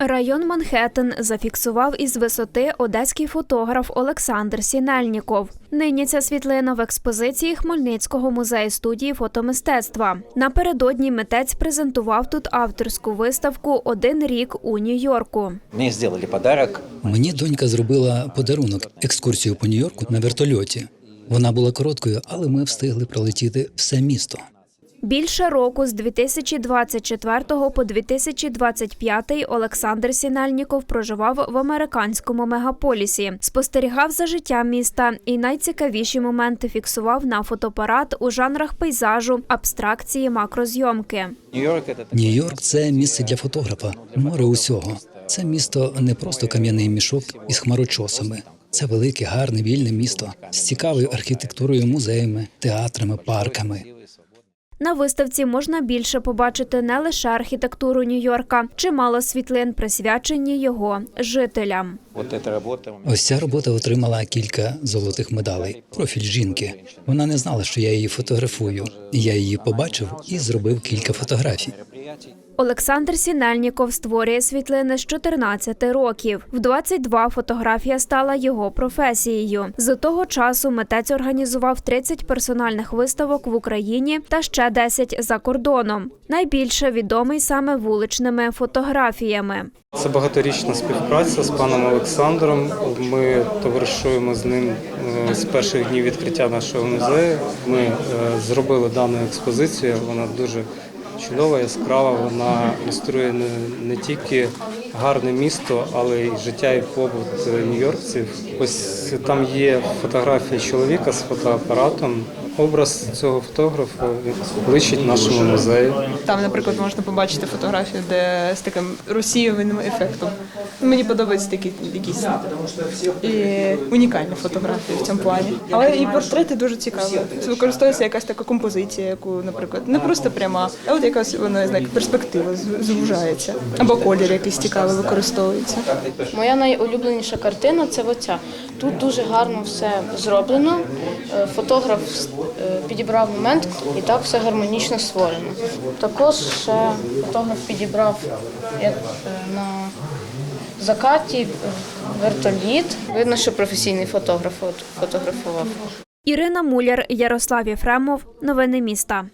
Район Манхеттен зафіксував із висоти одеський фотограф Олександр Сінельніков. Нині ця світлина в експозиції Хмельницького музею студії фотомистецтва. Напередодні митець презентував тут авторську виставку Один рік у Нью-Йорку. Мне сделали подарок. Мені донька зробила подарунок екскурсію по Нью-Йорку на вертольоті. Вона була короткою, але ми встигли пролетіти все місто. Більше року з 2024 по 2025 Олександр Сінельніков проживав в американському мегаполісі, спостерігав за життям міста і найцікавіші моменти фіксував на фотоапарат у жанрах пейзажу, абстракції, макрозйомки. Нью-Йорк це місце для фотографа, море усього. Це місто не просто кам'яний мішок із хмарочосами. Це велике, гарне, вільне місто з цікавою архітектурою, музеями, театрами, парками. На виставці можна більше побачити не лише архітектуру Нью-Йорка, чимало світлин присвячені його жителям. Ось ця робота отримала кілька золотих медалей. Профіль жінки. Вона не знала, що я її фотографую. Я її побачив і зробив кілька фотографій. Олександр Сінельніков створює світлини з 14 років. В 22 фотографія стала його професією. З того часу митець організував 30 персональних виставок в Україні та ще 10 за кордоном. Найбільше відомий саме вуличними фотографіями. Це багаторічна співпраця з паном Олександром. Ми товаришуємо з ним е, з перших днів відкриття нашого музею. Ми е, зробили дану експозицію. Вона дуже чудова, яскрава. Вона ілюструє не, тільки гарне місто, але й життя і побут нью-йоркців. Ось там є фотографія чоловіка з фотоапаратом. Образ цього фотографа личить нашому музею. Там, наприклад, можна побачити фотографію, де з таким розсіюваним ефектом. Мені подобаються такі якісь і унікальні фотографії в цьому плані. Але і портрети дуже цікаві. Це використовується якась така композиція, яку, наприклад, не просто пряма, а от якась вона як перспектива звужається. Або колір якийсь цікавий використовується. Моя найулюбленіша картина це оця. Тут дуже гарно все зроблено. Е, Фотограф е, підібрав момент і так все гармонічно створено. Також ще фотограф підібрав як е, закаті вертоліт. Видно, що професійний фотограф фотографував. Ірина Муляр, Ярослав Єфремов. Новини міста.